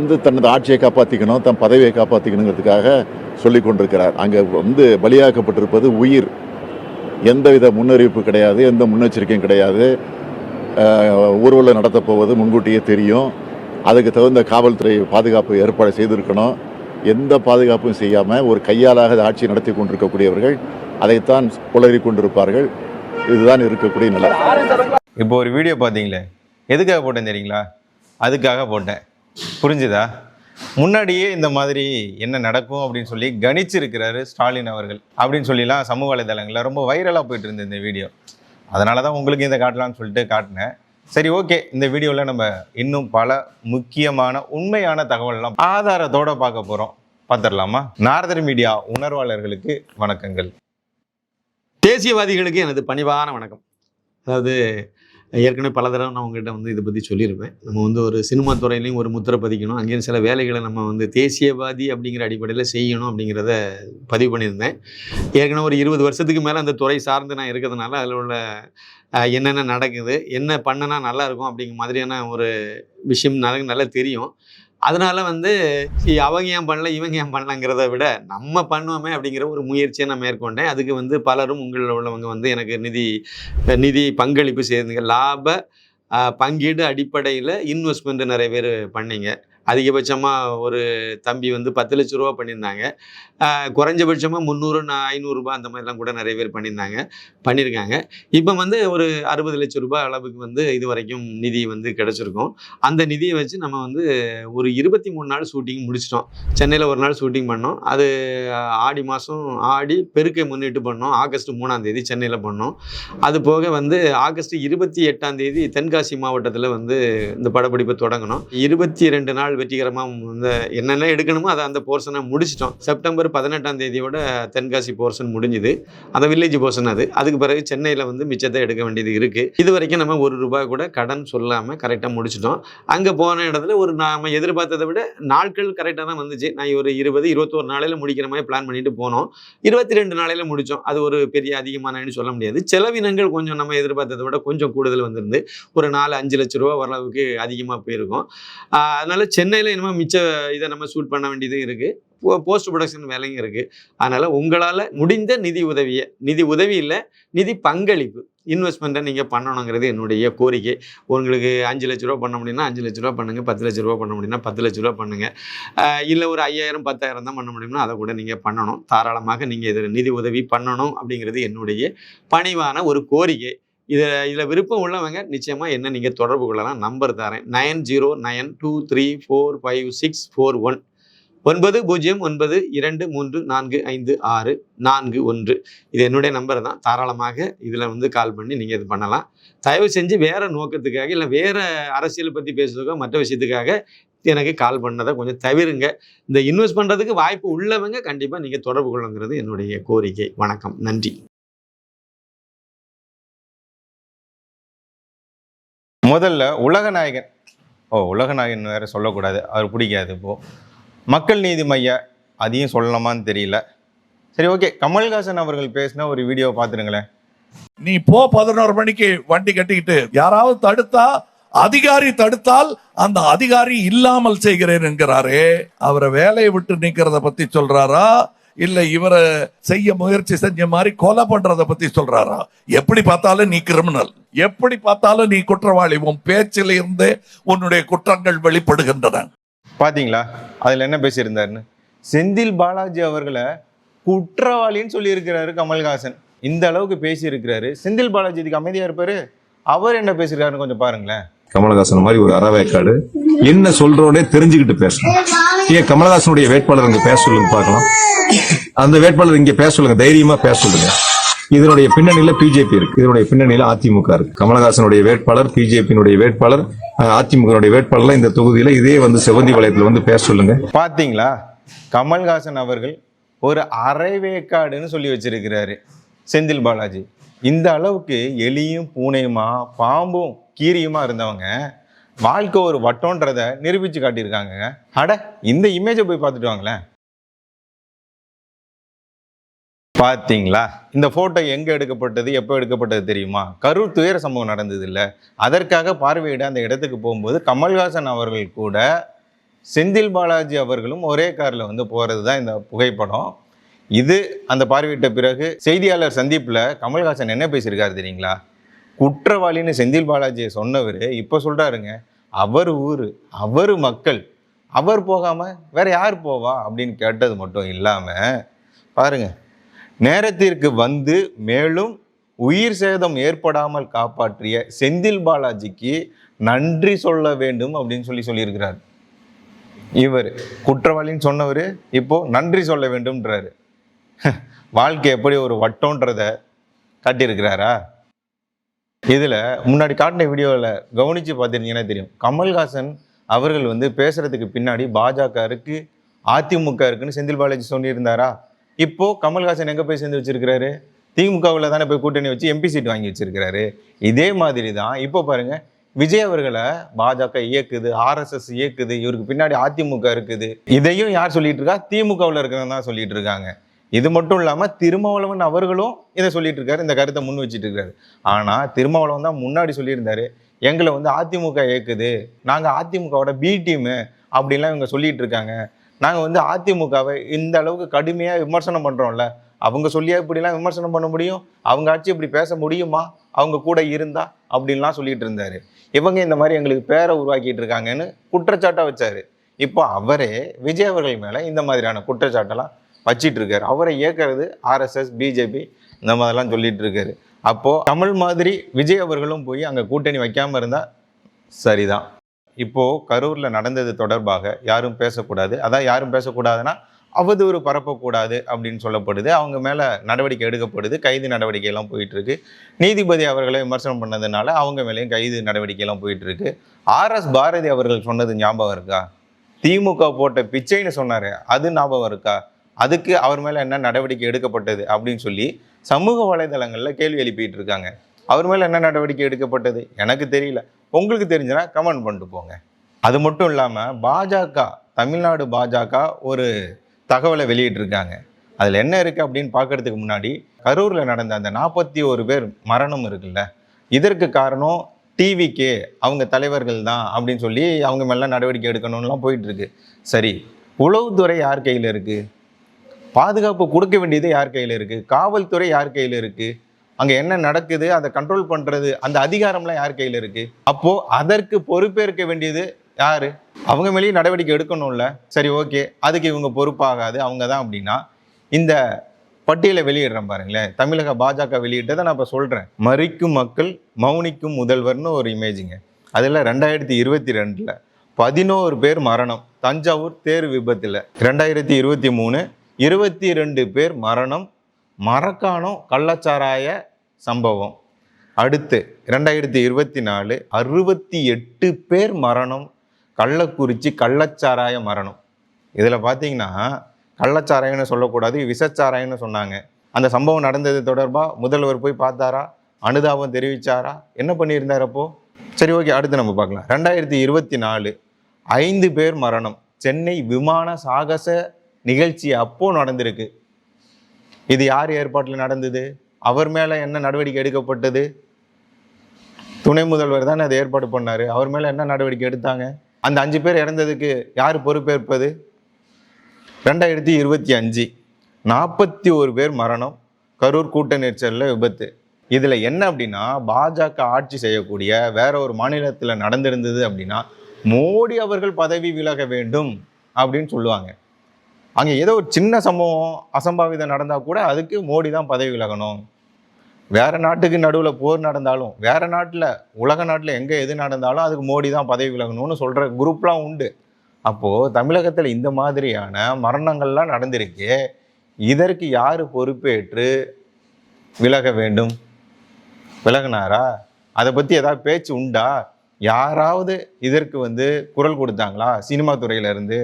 வந்து தனது ஆட்சியை காப்பாற்றிக்கணும் தன் பதவியை காப்பாற்றிக்கணுங்கிறதுக்காக சொல்லி கொண்டிருக்கிறார். அங்கே வந்து பலியாக்கப்பட்டிருப்பது உயிர். எந்தவித முன்னறிவிப்பு கிடையாது எந்த முன்னெச்சரிக்கையும் கிடையாது. ஊர்வலம் நடத்தப் போவது முன்கூட்டியே தெரியும். அதுக்கு தகுந்த காவல்துறை பாதுகாப்பு ஏற்பாடு செய்திருக்கணும். எந்த பாதுகாப்பும் செய்யாமல் ஒரு கையாலாக ஆட்சி நடத்தி கொண்டிருக்கக்கூடியவர்கள் அதைத்தான் புலறி கொண்டிருப்பார்கள். இதுதான் இருக்கக்கூடிய நிலை. இப்போ ஒரு வீடியோ பார்த்தீங்களே எதுக்காக போட்டேன் தெரியுங்களா? அதுக்காக போட்டேன். புரிஞ்சுதா? முன்னாடியே இந்த மாதிரி என்ன நடக்கும் அப்படின்னு சொல்லி கணிச்சிருக்கிறாரு ஸ்டாலின் அவர்கள் அப்படின்னு சொல்லிலாம் சமூக வலைதளங்களில் ரொம்ப வைரலாக போயிட்டு இருந்தது இந்த வீடியோ. அதனால தான் உங்களுக்கு இதை காட்டலாம்னு சொல்லிட்டு காட்டினேன். சரி ஓகே. இந்த வீடியோவில் நம்ம இன்னும் பல முக்கியமான உண்மையான தகவல்லாம் ஆதாரத்தோடு பார்க்க போகிறோம் பார்த்துடலாமா? நாரதர் மீடியா உணர்வாளர்களுக்கு வணக்கங்கள். தேசியவாதிகளுக்கு எனது பணிவான வணக்கம். அதாவது ஏற்கனவே பல தடவை நான் உங்கள்கிட்ட வந்து இதை பற்றி சொல்லியிருப்பேன். நம்ம வந்து ஒரு சினிமா துறையிலையும் ஒரு முத்திரை பதிக்கணும். அங்கேயும் சில வேலைகளை நம்ம வந்து தேசியவாதி அப்படிங்கிற அடிப்படையில் செய்யணும் அப்படிங்கிறத பதிவு பண்ணியிருந்தேன். ஏற்கனவே ஒரு இருபது வருஷத்துக்கு மேலே அந்த துறை சார்ந்து நான் இருக்கிறதுனால அதில் உள்ள என்னென்ன நடக்குது என்ன பண்ணனா நல்லாயிருக்கும் அப்படிங்கிற மாதிரியான ஒரு விஷயம் நல்லா நல்லா தெரியும். அதனால வந்து சரி, அவங்க ஏன் பண்ணல இவங்க ஏன் பண்ணலங்கிறத விட நம்ம பண்ணுவோமே அப்படிங்கிற ஒரு முயற்சியை நான் மேற்கொண்டேன். அதுக்கு வந்து பலரும் உங்களில் உள்ளவங்க வந்து எனக்கு நிதி நிதி பங்களிப்பு செய்தீங்க. லாப பங்கீடு அடிப்படையில் இன்வெஸ்ட்மெண்ட் நிறைய பேர் பண்ணீங்க. அதிகபட்சமாக ஒரு தம்பி வந்து பத்து லட்ச ரூபா பண்ணியிருந்தாங்க. குறைஞ்சபட்சமாக முந்நூறு ஐநூறுரூபா அந்த மாதிரிலாம் கூட நிறைய பேர் பண்ணியிருந்தாங்க பண்ணியிருக்காங்க. இப்போ வந்து ஒரு அறுபது லட்ச ரூபாய் அளவுக்கு வந்து இது வரைக்கும் நிதி வந்து கிடச்சிருக்கும். அந்த நிதியை வச்சு நம்ம வந்து ஒரு இருபத்தி மூணு நாள் ஷூட்டிங் முடிச்சிட்டோம். சென்னையில் ஒரு நாள் ஷூட்டிங் பண்ணோம். அது ஆடி மாதம் ஆடி பெருக்கை முன்னிட்டு பண்ணோம். ஆகஸ்ட் மூணாம் தேதி சென்னையில் பண்ணோம். அது போக வந்து ஆகஸ்ட் இருபத்தி எட்டாம் தேதி தென்காசி மாவட்டத்தில் வந்து இந்த படப்பிடிப்பை தொடங்கணும் இருபத்தி ரெண்டு நாள் வெற்றிகரமாக வந்து என்னென்ன எடுக்கணுமோ அதை அந்த போர்ஷனை முடிச்சிட்டோம். செப்டம்பர் பதினெட்டாம் தேதியோட தென்காசி போர்ஷன் முடிஞ்சுது. அந்த வில்லேஜ் போர்ஷன் அது. அதுக்கு பிறகு சென்னையில் வந்து மிச்சத்தை எடுக்க வேண்டியது இருக்குது இது வரைக்கும் நம்ம ஒரு ரூபாய் கூட கடன் சொல்லாமல் கரெக்டாக முடிச்சிட்டோம். அங்கே போன இடத்துல ஒரு நாம எதிர்பார்த்ததை விட நாட்கள் கரெக்டாக தான் வந்துச்சு. நான் ஒரு இருபது இருபத்தோரு நாளையில் முடிக்கிற மாதிரி பிளான் பண்ணிட்டு போனோம். இருபத்தி ரெண்டு நாளையில் முடித்தோம் அது ஒரு பெரிய அதிகமானன்னு சொல்ல முடியாது. செலவினங்கள் கொஞ்சம் நம்ம எதிர்பார்த்ததை விட கொஞ்சம் கூடுதல் வந்திருந்து ஒரு நாலு அஞ்சு லட்ச ரூபா வரளவுக்கு அதிகமாக போயிருக்கும். அதனால் சென்னை சென்னையில் இனிமேல் மிச்ச இதை நம்ம ஷூட் பண்ண வேண்டியதும் இருக்குது போஸ்ட் ப்ரொடக்ஷன் வேலையும் இருக்குது அதனால் உங்களால் முடிந்த நிதி உதவியை நிதி உதவி இல்லை நிதி பங்களிப்பு இன்வெஸ்ட்மெண்ட்டை நீங்கள் பண்ணணுங்கிறது என்னுடைய கோரிக்கை. உங்களுக்கு அஞ்சு லட்ச ரூபா பண்ண முடியும்னா அஞ்சு லட்ச ரூபா பண்ணுங்க. பத்து லட்ச ரூபா பண்ண முடியும்னா பத்து லட்ச ரூபா பண்ணுங்கள் இல்லை ஒரு ஐயாயிரம் பத்தாயிரம் தான் பண்ண முடியும்னா அதை கூட நீங்கள் பண்ணணும். தாராளமாக நீங்கள் இதில் நிதி உதவி பண்ணணும் அப்படிங்கிறது என்னுடைய பணிவான ஒரு கோரிக்கை. இதில் இதில் விருப்பம் உள்ளவங்க நிச்சயமாக என்ன நீங்கள் தொடர்பு கொள்ளலாம். நம்பர் தரேன் nine zero nine two three four five six four one. ஒன்பது பூஜ்ஜியம் ஒன்பது இரண்டு மூன்று நான்கு ஐந்து ஆறு நான்கு ஒன்று. இது என்னுடைய நம்பர் தான். தாராளமாக இதில் வந்து கால் பண்ணி நீங்கள் இது பண்ணலாம். தயவு செஞ்சு வேறு நோக்கத்துக்காக இல்லை வேறு அரசியல் பற்றி பேசுறதுக்கோ மற்ற விஷயத்துக்காக எனக்கு கால் பண்ணதை கொஞ்சம் தவிருங்க. இந்த இன்வெஸ்ட் பண்ணுறதுக்கு வாய்ப்பு உள்ளவங்க கண்டிப்பாக நீங்கள் தொடர்பு கொள்ளுங்கிறது என்னுடைய கோரிக்கை. வணக்கம். நன்றி. முதல்ல உலகநாயகன். ஓ உலகநாயகன் வேற சொல்லக்கூடாது. அவர் பிடிக்காது இப்போது மக்கள் நீதி மைய அதையும் சொல்லலாமான்னு தெரியல. சரி ஓகே. கமல்ஹாசன் அவர்கள் பேசின ஒரு வீடியோ பார்த்துருங்களேன். நீ போ பதினோரு மணிக்கு வண்டி கட்டிக்கிட்டு யாராவது தடுத்தா அதிகாரி தடுத்தால் அந்த அதிகாரி இல்லாமல் செய்கிறேன் என்கிறாரே. அவரை வேலையை விட்டு நீக்கிறத பத்தி சொல்றாரா? இல்லை இவரை செய்ய முயற்சி செஞ்ச மாதிரி கொலை பண்றத பத்தி சொல்றாரா? எப்படி பார்த்தாலும் நீ கிரிமினல் எப்படி பார்த்தாலும் நீ குற்றவாளி. உன் பேச்சில் இருந்தே உன்னுடைய குற்றங்கள் வெளிப்படுகின்றன. பார்த்தீங்களா அதில் என்ன பேசியிருந்தாருன்னு? செந்தில் பாலாஜி அவர்களை குற்றவாளின்னு சொல்லியிருக்கிறாரு கமல்ஹாசன். இந்த அளவுக்கு பேசியிருக்கிறாரு. செந்தில் பாலாஜி இதுக்கு அமைதியாக இருப்பாரு. அவர் என்ன பேசியிருக்காருன்னு கொஞ்சம் பாருங்களேன். கமலஹாசன் மாதிரி ஒரு அறவேக்காடு. என்ன சொல்றோடே தெரிஞ்சுக்கிட்டு பேசணும். ஏன் கமலஹாசனுடைய வேட்பாளர் இங்க பேச சொல்லுங்க பார்க்கலாம். அந்த வேட்பாளர் இங்க பேச சொல்லுங்க தைரியமா பேச சொல்லுங்க. இதனுடைய பின்னணியில பிஜேபி இருக்கு. இதனுடைய பின்னணியில அதிமுக இருக்கு. கமலஹாசனுடைய வேட்பாளர் பிஜேபியினுடைய வேட்பாளர் அதிமுக வேட்பாளர் இந்த தொகுதியில இதே வந்து செவந்தி வளையத்துல வந்து பேச சொல்லுங்க. பார்த்தீங்களா கமல்ஹாசன் அவர்கள் ஒரு அரைவேக்காடுன்னு சொல்லி வச்சிருக்கிறாரு செந்தில் பாலாஜி. இந்த அளவுக்கு எலியும் பூனையுமா பாம்பும் கீரியுமா இருந்தவங்க வாழ்க்கை ஒரு வட்டம்ன்றத நிரூபிச்சு காட்டியிருக்காங்க. அட இந்த இமேஜை போய் பார்த்துட்டு வாங்களேன். பார்த்தீங்களா? இந்த ஃபோட்டோ எங்கே எடுக்கப்பட்டது எப்போ எடுக்கப்பட்டது தெரியுமா? கரூர் துயர சம்பவம் நடந்தது இல்லை அதற்காக பார்வையிட அந்த இடத்துக்கு போகும்போது கமல்ஹாசன் அவர்கள் கூட செந்தில் பாலாஜி அவர்களும் ஒரே காரில் வந்து போகிறது தான் இந்த புகைப்படம். இது அந்த பார்வையிட்ட பிறகு செய்தியாளர் சந்திப்பில் கமல்ஹாசன் என்ன பேசியிருக்காரு தெரியுங்களா? குற்றவாளின்னு செந்தில் பாலாஜியை சொன்னவர் இப்போ சொல்கிறாருங்க அவர் ஊர் அவர் மக்கள் அவர் போகாமல் வேற யார் போவா? அப்படின்னு கேட்டது மட்டும் இல்லாமல் பாருங்க நேரத்திற்கு வந்து மேலும் உயிர் சேதம் ஏற்படாமல் காப்பாற்றிய செந்தில் பாலாஜிக்கு நன்றி சொல்ல வேண்டும் அப்படின்னு சொல்லி சொல்லியிருக்கிறார். இவர் குற்றவாளின்னு சொன்னவர் இப்போ நன்றி சொல்ல வேண்டும்ன்றாரு. வாழ்க்கை எப்படி ஒரு வட்டம்ன்றத காட்டியிருக்கிறாரா? இதில் முன்னாடி காட்டின வீடியோவில் கவனித்து பார்த்துருந்தீங்கன்னா தெரியும். கமல்ஹாசன் அவர்கள் வந்து பேசுகிறதுக்கு பின்னாடி பாஜக இருக்கு அதிமுக இருக்குன்னு செந்தில் பாலாஜி சொல்லியிருந்தாரா? இப்போது கமல்ஹாசன் எங்கே போய் சேர்ந்து வச்சிருக்கிறாரு? திமுகவில் தானே போய் கூட்டணி வச்சு எம்பி சீட் வாங்கி வச்சுருக்கிறாரு. இதே மாதிரி தான் இப்போ பாருங்கள் விஜய் அவர்களை பாஜக இயக்குது ஆர்எஸ்எஸ் இயக்குது இவருக்கு பின்னாடி அதிமுக இருக்குது. இதையும் யார் சொல்லிட்டு இருக்கா? திமுகவில் இருக்கிறவங்க தான் சொல்லிட்டு இருக்காங்க. இது மட்டும் இல்லாமல் திருமாவளவன் அவர்களும் இதை சொல்லிட்டு இருக்காரு இந்த கருத்தை முன் வச்சிட்டு இருக்காரு ஆனால் திருமாவளவன் தான் முன்னாடி சொல்லியிருந்தாரு எங்களை வந்து அதிமுக இயக்குது நாங்கள் அதிமுகவோட பி டீமு அப்படின்லாம் இவங்க சொல்லிட்டு இருக்காங்க நாங்கள் வந்து அதிமுகவை இந்த அளவுக்கு கடுமையாக விமர்சனம் பண்ணுறோம்ல அவங்க சொல்லியா இப்படிலாம் விமர்சனம் பண்ண முடியும்? அவங்க ஆட்சி இப்படி பேச முடியுமா? அவங்க கூட இருந்தா? அப்படின்லாம் சொல்லிட்டு இருந்தாரு இவங்க இந்த மாதிரி எங்களுக்கு பேரை உருவாக்கிட்டு இருக்காங்கன்னு குற்றச்சாட்டாக வச்சாரு. இப்போ அவரே விஜய் அவர்கள் மேலே இந்த மாதிரியான குற்றச்சாட்டெல்லாம் வச்சிட்டு இருக்காரு அவரை இயக்கிறது ஆர்எஸ்எஸ் பிஜேபி இந்த மாதிரிலாம் சொல்லிட்டு இருக்காரு அப்போது தமிழ் மாதிரி விஜய் அவர்களும் போய் அங்கே கூட்டணி வைக்காமல் இருந்தால் சரிதான். இப்போது கரூரில் நடந்தது தொடர்பாக யாரும் பேசக்கூடாது. அதான் யாரும் பேசக்கூடாதுன்னா அவதூறு பரப்பக்கூடாது அப்படின்னு சொல்லப்படுது. அவங்க மேலே நடவடிக்கை எடுக்கப்படுது. கைது நடவடிக்கையெல்லாம் போயிட்டுருக்கு நீதிபதி அவர்களை விமர்சனம் பண்ணதுனால அவங்க மேலேயும் கைது நடவடிக்கையெல்லாம் போயிட்டுருக்கு ஆர்எஸ் பாரதி அவர்கள் சொன்னது ஞாபகம் இருக்கா? திமுக போட்ட பிச்சைன்னு சொன்னார் அது ஞாபகம் இருக்கா? அதுக்கு அவர் மேலே என்ன நடவடிக்கை எடுக்கப்பட்டது அப்படின்னு சொல்லி சமூக வலைதளங்களில் கேள்வி எழுப்பிட்டு இருக்காங்க. அவர் மேலே என்ன நடவடிக்கை எடுக்கப்பட்டது? எனக்கு தெரியல. உங்களுக்கு தெரிஞ்சுன்னா கமெண்ட் பண்ணிட்டு போங்க. அது மட்டும் இல்லாமல் பாஜக தமிழ்நாடு பாஜக ஒரு தகவலை வெளியிட்டிருக்காங்க அதில் என்ன இருக்குது அப்படின்னு பார்க்கறதுக்கு முன்னாடி கரூரில் நடந்த அந்த நாற்பத்தி ஒரு பேர் மரணம் இருக்குல்ல. இதற்கு காரணம் டிவிக்கே அவங்க தலைவர்கள் தான் அப்படின்னு சொல்லி அவங்க மேலாம் நடவடிக்கை எடுக்கணும்லாம் போயிட்டுருக்கு சரி உளவுத்துறை யார் கையில் இருக்குது பாதுகாப்பு கொடுக்க வேண்டியது யார் கையில் இருக்குது காவல்துறை யார் கையில் இருக்குது அங்கே என்ன நடக்குது? அதை கண்ட்ரோல் பண்ணுறது அந்த அதிகாரம்லாம் யார் கையில் இருக்குது அப்போது அதற்கு பொறுப்பேற்க வேண்டியது யார்? அவங்க மேலேயும் நடவடிக்கை எடுக்கணும்ல. சரி ஓகே. அதுக்கு இவங்க பொறுப்பாகாது. அவங்க தான் அப்படின்னா இந்த பட்டியலை வெளியிடுறேன் பாருங்களேன். தமிழக பாஜக வெளியிட்டதை நான் இப்போ சொல்கிறேன் மறிக்கும் மக்கள் மௌனிக்கும் முதல்வர்னு ஒரு இமேஜுங்க. அதில் ரெண்டாயிரத்தி இருபத்தி ரெண்டில் பதினோரு பேர் மரணம். தஞ்சாவூர் தேர் விபத்தில். ரெண்டாயிரத்தி இருபத்தி மூணு இருபத்தி ரெண்டு பேர் மரணம் மரக்காணம் கள்ளச்சாராய சம்பவம். அடுத்து ரெண்டாயிரத்தி இருபத்தி நாலு அறுபத்தி எட்டு பேர் மரணம் கள்ளக்குறிச்சி கள்ளச்சாராய மரணம். இதில் பார்த்தீங்கன்னா கள்ளச்சாராயம்னு சொல்லக்கூடாது விஷச்சாராயம்னு சொன்னாங்க. அந்த சம்பவம் நடந்தது தொடர்பாக முதல்வர் போய் பார்த்தாரா? அனுதாபம் தெரிவித்தாரா என்ன பண்ணியிருந்தார் அப்போது சரி ஓகே அடுத்து நம்ம பார்க்கலாம். ரெண்டாயிரத்தி இருபத்தி நாலு ஐந்து பேர் மரணம் சென்னை விமான சாகச நிகழ்ச்சி அப்போ நடந்திருக்கு. இது யார் ஏற்பாட்டில் நடந்தது? அவர் மேலே என்ன நடவடிக்கை எடுக்கப்பட்டது? துணை முதல்வர் தானே அதை ஏற்பாடு பண்ணார். அவர் மேலே என்ன நடவடிக்கை எடுத்தாங்க? அந்த அஞ்சு பேர் இறந்ததுக்கு யார் பொறுப்பேற்பது? ரெண்டாயிரத்தி இருபத்தி அஞ்சு. நாற்பத்தி ஒரு பேர் மரணம். கரூர் கூட்ட நெரிசலில் விபத்து. இதில் என்ன அப்படின்னா பாஜக ஆட்சி செய்யக்கூடிய வேற ஒரு மாநிலத்தில் நடந்திருந்தது அப்படின்னா மோடி அவர்கள் பதவி விலக வேண்டும் அப்படின்னு சொல்லுவாங்க. அங்கே ஏதோ ஒரு சின்ன சம்பவம் அசம்பாவிதம் நடந்தால் கூட அதுக்கு மோடி தான் பதவி விலகணும். வேறு நாட்டுக்கு நடுவில் போர் நடந்தாலும் வேறு நாட்டில் உலக நாட்டில் எங்கே எது நடந்தாலும் அதுக்கு மோடி தான் பதவி விலகணும்னு சொல்கிற குரூப்லாம் உண்டு. அப்போது தமிழகத்தில் இந்த மாதிரியான மரணங்கள்லாம் நடந்திருக்கு இதற்கு யார் பொறுப்பேற்று விலக வேண்டும்? விலகினாரா? அதை பற்றி ஏதாவது பேச்சு உண்டா? யாராவது இதற்கு வந்து குரல் கொடுத்தாங்களா? சினிமா துறையிலேருந்து இருந்து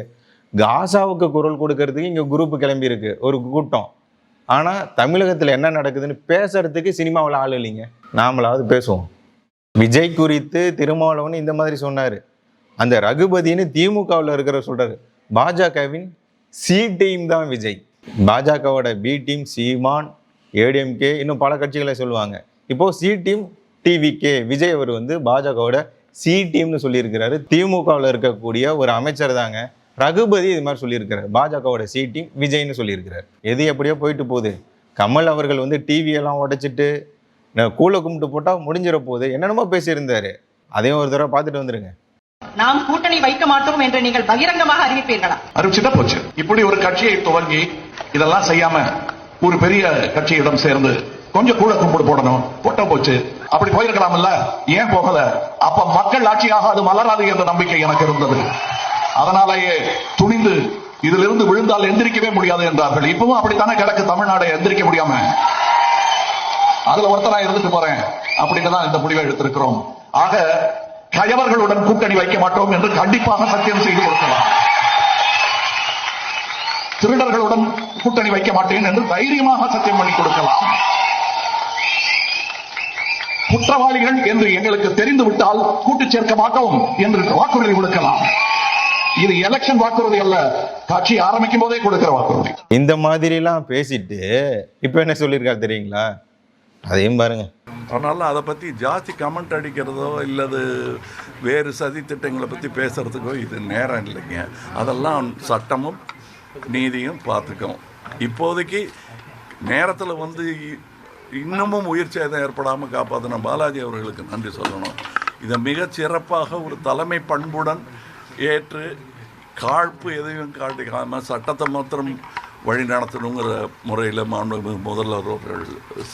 காசாவுக்கு குரல் கொடுக்கறதுக்கு இங்கே குரூப் கிளம்பியிருக்கு ஒரு கூட்டம். ஆனால் தமிழகத்தில் என்ன நடக்குதுன்னு பேசுறதுக்கு சினிமாவில் ஆள் இல்லைங்க. நாமளாவது பேசுவோம். விஜய் குறித்து திருமாவளவன் இந்த மாதிரி சொன்னார். அந்த ரகுபதின்னு திமுகவில் இருக்கிற சொல்கிறார் பாஜகவின் சி டீம் தான் விஜய். பாஜகவோட பி டீம் சீமான் ஏடிஎம்கே இன்னும் பல கட்சிகளை சொல்லுவாங்க. இப்போது சி டீம் டிவிகே விஜய் அவர் வந்து பாஜகவோட சி டீம்னு சொல்லியிருக்கிறாரு. திமுகவில் இருக்கக்கூடிய ஒரு அமைச்சர் தாங்க. ரகுபதி இது மாதிரி சொல்லியிருக்கிறார். பாஜகவோட சி டீம் விஜய்னு சொல்லியிருக்கிறார். எது எப்படியோ போயிட்டு போகுது. கமல் அவர்கள் வந்து டிவி எல்லாம் உடைச்சிட்டு நான் கூலை கும்பிட்டு போட்டால் முடிஞ்சிட போகுது. என்னென்னமோ பேசியிருந்தாரு. அதையும் ஒரு தடவை பார்த்துட்டு வந்துருங்க. நாம் கூட்டணி வைக்க மாட்டோம் என்று நீங்கள் பகிரங்கமாக அறிவிப்பீர்களா? அறிவிச்சுட்டா போச்சு. இப்படி ஒரு கட்சியை துவங்கி இதெல்லாம் செய்யாம ஒரு பெரிய கட்சியிடம் சேர்ந்து கொஞ்சம் கூட கும்பிடு போடணும். போட்ட போச்சு. அப்படி போயிருக்கலாம்ல. ஏன் போகல? அப்ப மக்கள் ஆட்சியாக அது மலராது என்ற நம்பிக்கை எனக்கு இருந்தது. அதனாலேயே துணிந்து இதிலிருந்து விழுந்தால் எந்திரிக்கவே முடியாது என்றார்கள். இப்பவும் அப்படித்தானே கிடக்கு தமிழ்நாடு எந்திரிக்க முடியாம? அதுல ஒருத்தரா இருந்துட்டு போறேன். அப்படின்னு தான் இந்த முடிவை எடுத்திருக்கிறோம். ஆக கயவர்களுடன் கூட்டணி வைக்க மாட்டோம் என்று கண்டிப்பாக சத்தியம் செய்து கொடுக்கலாம். திருடர்களுடன் கூட்டணி வைக்க மாட்டேன் என்று தைரியமாக சத்தியம் பண்ணி கொடுக்கலாம். குற்றவாளிகள் என்று எங்களுக்கு தெரிந்து விட்டால் கூட்டு சேர்க்க மாட்டோம் என்று வாக்குறுதி கொடுக்கலாம். இது எலெக்ஷன் வாக்குறுதி அல்ல. கட்சி ஆரம்பிக்கும் போதே கொடுக்கிற வாக்குறுதி. இந்த மாதிரிலாம் பேசிட்டு இப்போ என்ன சொல்லியிருக்காரு தெரியுங்களா? அதையும் பாருங்க. அதனால அதை பற்றி ஜாஸ்தி கமெண்ட் அடிக்கிறதோ இல்லது வேறு சதி திட்டங்களை பற்றி பேசுறதுக்கோ இது நேரம் இல்லைங்க. அதெல்லாம் சட்டமும் நீதியும் பார்த்துக்கும். இப்போதைக்கு நேரத்தில் வந்து இன்னமும் உயிர் சேதம் ஏற்படாமல் காப்பாற்றின பாலாஜி அவர்களுக்கு நன்றி சொல்லணும். இதை மிகச் சிறப்பாக ஒரு தலைமை பண்புடன் ஏற்று காழ்ப்பு எதையும் காட்டிக்காமல் சட்டத்தை மாத்திரம் வழி நடத்தணுங்கிற முறையில் மாண்புமிகு முதல்வர் அவர்கள்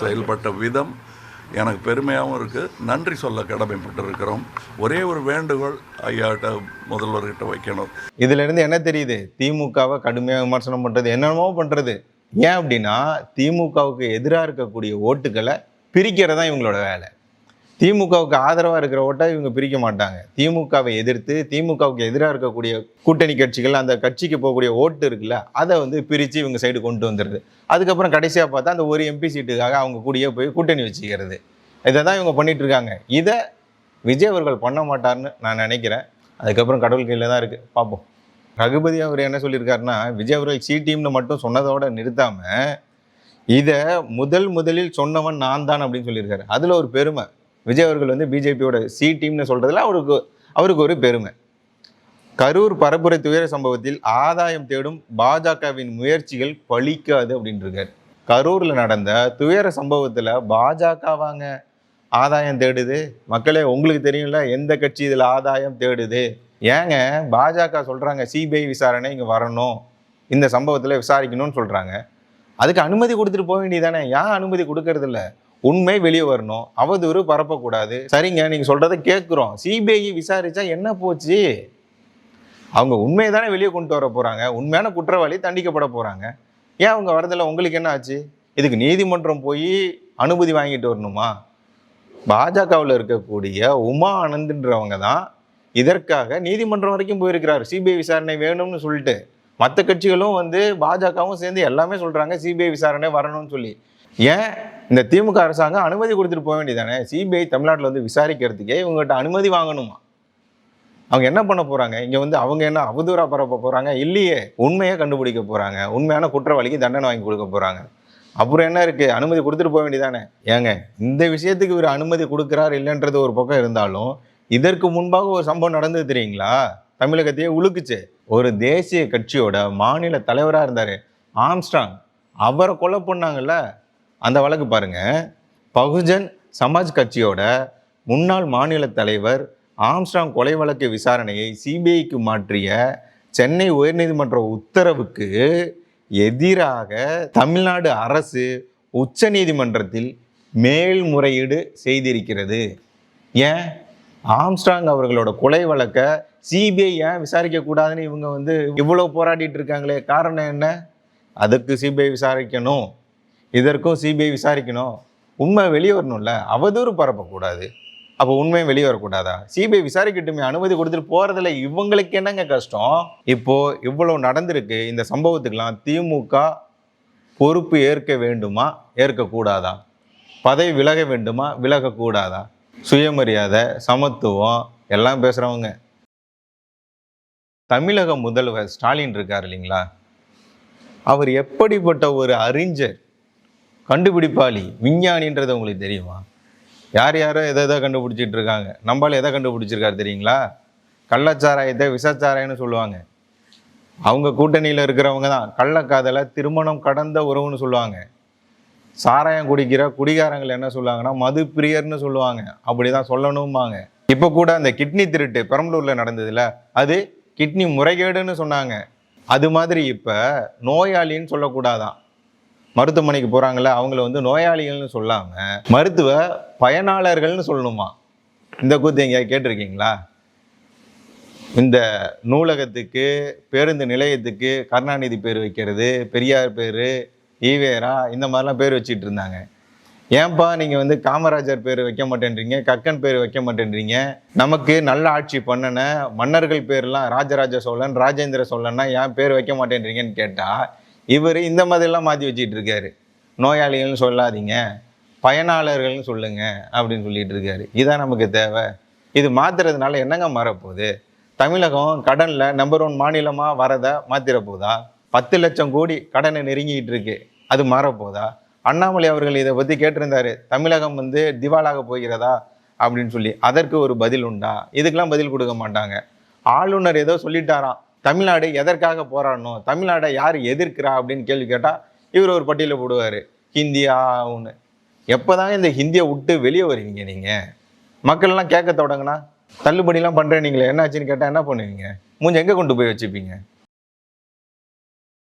செயல்பட்ட விதம் எனக்கு பெருமையாகவும் இருக்குது நன்றி சொல்ல கடமைப்பட்டிருக்கிறோம். ஒரே ஒரு வேண்டுகோள் ஐயாட்ட முதல்வர்கிட்ட வைக்கணும். இதிலிருந்து என்ன தெரியுது? திமுகவை கடுமையாக விமர்சனம் பண்ணுறது என்னென்னமோ பண்ணுறது ஏன் அப்படின்னா திமுகவுக்கு எதிராக இருக்கக்கூடிய ஓட்டுகளை பிரிக்கிறதான் இவங்களோட வேலை. திமுகவுக்கு ஆதரவாக இருக்கிற ஓட்டை இவங்க பிரிக்க மாட்டாங்க. திமுகவை எதிர்த்து திமுகவுக்கு எதிராக இருக்கக்கூடிய கூட்டணி கட்சிகள் அந்த கட்சிக்கு போகக்கூடிய ஓட்டு இருக்குல்ல அதை வந்து பிரித்து இவங்க சைடு கொண்டு வந்துடுது அதுக்கப்புறம் கடைசியாக பார்த்தா அந்த ஒரு எம்பி சீட்டுக்காக அவங்க கூடயே போய் கூட்டணி வச்சுக்கிறது. இதை தான் இவங்க பண்ணிகிட்ருக்காங்க இதை விஜய் அவர்கள் பண்ண மாட்டார்னு நான் நினைக்கிறேன். அதுக்கப்புறம் கடவுள் கையில் தான் இருக்குது பார்ப்போம். ரகுபதி அவர் என்ன சொல்லியிருக்காருன்னா விஜய் அவர்கள் சி டீம்னு மட்டும் சொன்னதோடு நிறுத்தாமல் இதை முதல் முதலில் சொன்னவன் நான் தான் அப்படின்னு சொல்லியிருக்காரு. அதில் ஒரு பெருமை. விஜய் அவர்கள் வந்து பிஜேபியோட சி டீம்னு சொல்றதுல அவருக்கு அவருக்கு ஒரு பெருமை. கரூர் பரப்புரை துயர சம்பவத்தில் ஆதாயம் தேடும் பாஜகவின் முயற்சிகள் பலிக்காது அப்படின்னு கரூரில் நடந்த துயர சம்பவத்தில் பாஜக வாங்க ஆதாயம் தேடுது. மக்களே உங்களுக்கு தெரியும்ல எந்த கட்சி இதில் ஆதாயம் தேடுது? ஏங்க பாஜக சொல்கிறாங்க சிபிஐ விசாரணை இங்கே வரணும். இந்த சம்பவத்தில் விசாரிக்கணும்னு சொல்கிறாங்க அதுக்கு அனுமதி கொடுத்துட்டு போக வேண்டியதானே ஏன் அனுமதி கொடுக்கறதில்ல? உண்மை வெளியே வரணும். அவதூறு பரப்பக்கூடாது. சரிங்க நீங்கள் சொல்கிறத கேட்குறோம் சிபிஐ விசாரித்தா என்ன போச்சு? அவங்க உண்மையை தானே வெளியே கொண்டு வர போகிறாங்க உண்மையான குற்றவாளி தண்டிக்கப்பட போகிறாங்க ஏன் அவங்க வரதில்ல? உங்களுக்கு என்ன ஆச்சு? இதுக்கு நீதிமன்றம் போய் அனுமதி வாங்கிட்டு வரணுமா? பாஜகவில் இருக்கக்கூடிய உமா ஆனந்துன்றவங்க தான் இதற்காக நீதிமன்றம் வரைக்கும் போயிருக்கிறார். சிபிஐ விசாரணை வேணும்னு சொல்லிட்டு. மற்ற கட்சிகளும் வந்து பாஜகவும் சேர்ந்து எல்லாமே சொல்கிறாங்க சிபிஐ விசாரணை வரணும்னு சொல்லி. ஏன் இந்த திமுக அரசாங்கம் அனுமதி கொடுத்துட்டு போக வேண்டியதானே சிபிஐ தமிழ்நாட்டில் வந்து விசாரிக்கிறதுக்கே இவங்ககிட்ட அனுமதி வாங்கணுமா? அவங்க என்ன பண்ண போறாங்க? இங்க வந்து அவங்க என்ன அவதூறா பரப்ப போறாங்க? இல்லையே உண்மையை கண்டுபிடிக்க போறாங்க. உண்மையான குற்றவாளிக்கு தண்டனை வாங்கி கொடுக்க போறாங்க. அப்புறம் என்ன இருக்கு? அனுமதி கொடுத்துட்டு போக வேண்டியதானே ஏங்க இந்த விஷயத்துக்கு இவர் அனுமதி கொடுக்குறாரு இல்லைன்றது ஒரு பக்கம் இருந்தாலும் இதற்கு முன்பாக ஒரு சம்பவம் நடந்தது தெரியுங்களா? தமிழகத்தையே உழுக்குச்சு ஒரு தேசிய கட்சியோட மாநில தலைவராக இருந்தார் ஆம்ஸ்டாங் அவரை கொலை பண்ணாங்கல்ல? அந்த வழக்கு பாருங்க. பகுஜன் சமாஜ் கட்சியோட முன்னாள் மாநில தலைவர் ஆம்ஸ்டாங் கொலை வழக்கு விசாரணையை சிபிஐக்கு மாற்றிய சென்னை உயர்நீதிமன்ற உத்தரவுக்கு எதிராக தமிழ்நாடு அரசு உச்ச நீதிமன்றத்தில் மேல்முறையீடு செய்திருக்கிறது. ஏன்? ஆம்ஸ்டாங் அவர்களோட கொலை வழக்கை சிபிஐ ஏன் விசாரிக்கக்கூடாதுன்னு இவங்க வந்து இவ்வளோ போராடிட்டு இருக்காங்களே காரணம் என்ன? அதுக்கு சிபிஐ விசாரிக்கணும். இதற்கும் சிபிஐ விசாரிக்கணும் உண்மை வெளியே வரணும்ல அவதூறு பரப்பக்கூடாது. அப்போ உண்மை வெளியே வரக்கூடாதா சிபிஐ விசாரிக்கட்டுமே அனுமதி கொடுத்துட்டு போறதுல இவங்களுக்கு என்னங்க கஷ்டம்? இப்போது இவ்வளோ நடந்திருக்கு இந்த சம்பவத்துக்கெலாம் திமுக பொறுப்பு ஏற்க வேண்டுமா? ஏற்கக்கூடாதா? பதவி விலக வேண்டுமா? விலகக்கூடாதா? சுயமரியாதை சமத்துவம் எல்லாம் பேசுகிறவங்க தமிழக முதல்வர் ஸ்டாலின் இருக்கார் இல்லைங்களா? அவர் எப்படிப்பட்ட ஒரு அறிஞர்? கண்டுபிடிப்பாளி விஞ்ஞானின்றது உங்களுக்கு தெரியுமா? யார் யாரோ எதை எதை கண்டுபிடிச்சிட்டு இருக்காங்க? நம்மளால் எதை கண்டுபிடிச்சிருக்காரு தெரியுங்களா? கள்ளச்சாராயத்தை விஷச்சாராயம்னு சொல்லுவாங்க. அவங்க கூட்டணியில் இருக்கிறவங்க தான். கள்ளக்காதலை திருமணம் கடந்த உறவுன்னு சொல்லுவாங்க. சாராயம் குடிக்கிற குடிகாரங்கள் என்ன சொல்லுவாங்கன்னா மது பிரியர்னு சொல்லுவாங்க. அப்படி தான் சொல்லணும்பாங்க. இப்போ கூட அந்த கிட்னி திருட்டு பெரம்பலூரில் நடந்ததுல அது கிட்னி முறைகேடுன்னு சொன்னாங்க. அது மாதிரி இப்போ நோயாளின்னு சொல்லக்கூடாதான். மருத்துவமனைக்கு போகிறாங்களே அவங்கள வந்து நோயாளிகள்னு சொல்லாமல் மருத்துவ பயனாளர்கள்னு சொல்லணுமா? இந்த கூத்து எங்கேயாவது கேட்டிருக்கீங்களா? இந்த நூலகத்துக்கு பேருந்து நிலையத்துக்கு கருணாநிதி பேர் வைக்கிறது பெரியார் பேர் ஈவேரா இந்த மாதிரிலாம் பேர் வச்சுட்டு இருந்தாங்க. ஏன்பா நீங்கள் வந்து காமராஜர் பேர் வைக்க மாட்டேன்றீங்க கக்கன் பேர் வைக்க மாட்டேன்றீங்க? நமக்கு நல்ல ஆட்சி பண்ணன மன்னர்கள் பேர்லாம் ராஜராஜ சோழன் ராஜேந்திர சோழன்னா ஏன் பேர் வைக்க மாட்டேன்றீங்கன்னு கேட்டால் இவர் இந்த மாதிரிலாம் மாற்றி வச்சிட்டு இருக்காரு நோயாளிகள்னு சொல்லாதீங்க பயனாளர்கள்னு சொல்லுங்க அப்படின்னு சொல்லிட்டு இருக்காரு இதான் நமக்கு தேவை. இது மாத்துறதுனால என்னங்க மாறப்போகுது? தமிழகம் கடனில் நம்பர் ஒன் மாநிலமாக வரதை மாற்றிட போதா பத்து லட்சம் கோடி கடனை நெருங்கிட்டு இருக்கு அது மாறப்போதா? அண்ணாமலை அவர்கள் இதை பற்றி கேட்டிருந்தாரு. தமிழகம் வந்து திவாலாக போகிறதா? அப்படின்னு சொல்லி. அதற்கு ஒரு பதில் உண்டா? இதுக்கெல்லாம் பதில் கொடுக்க மாட்டாங்க. ஆளுநர் ஏதோ சொல்லிட்டாராம். தமிழ்நாடு எதற்காக போராடணும்? தமிழ்நாடை யார் எதிர்க்கிறா அப்படின்னு கேள்வி கேட்டால் இவர் ஒரு பட்டியலில் போடுவார். ஹிந்தியா ஒன்று எப்போதாங்க இந்த ஹிந்தியை விட்டு வெளியே வருவீங்க நீங்கள் மக்கள் எல்லாம் கேட்க தொடங்கினா தள்ளுபடிலாம் பண்ணுறேன் நீங்களே. என்னாச்சுன்னு கேட்டால் என்ன பண்ணுவீங்க? மூஞ்சி எங்கே கொண்டு போய் வச்சுப்பீங்க?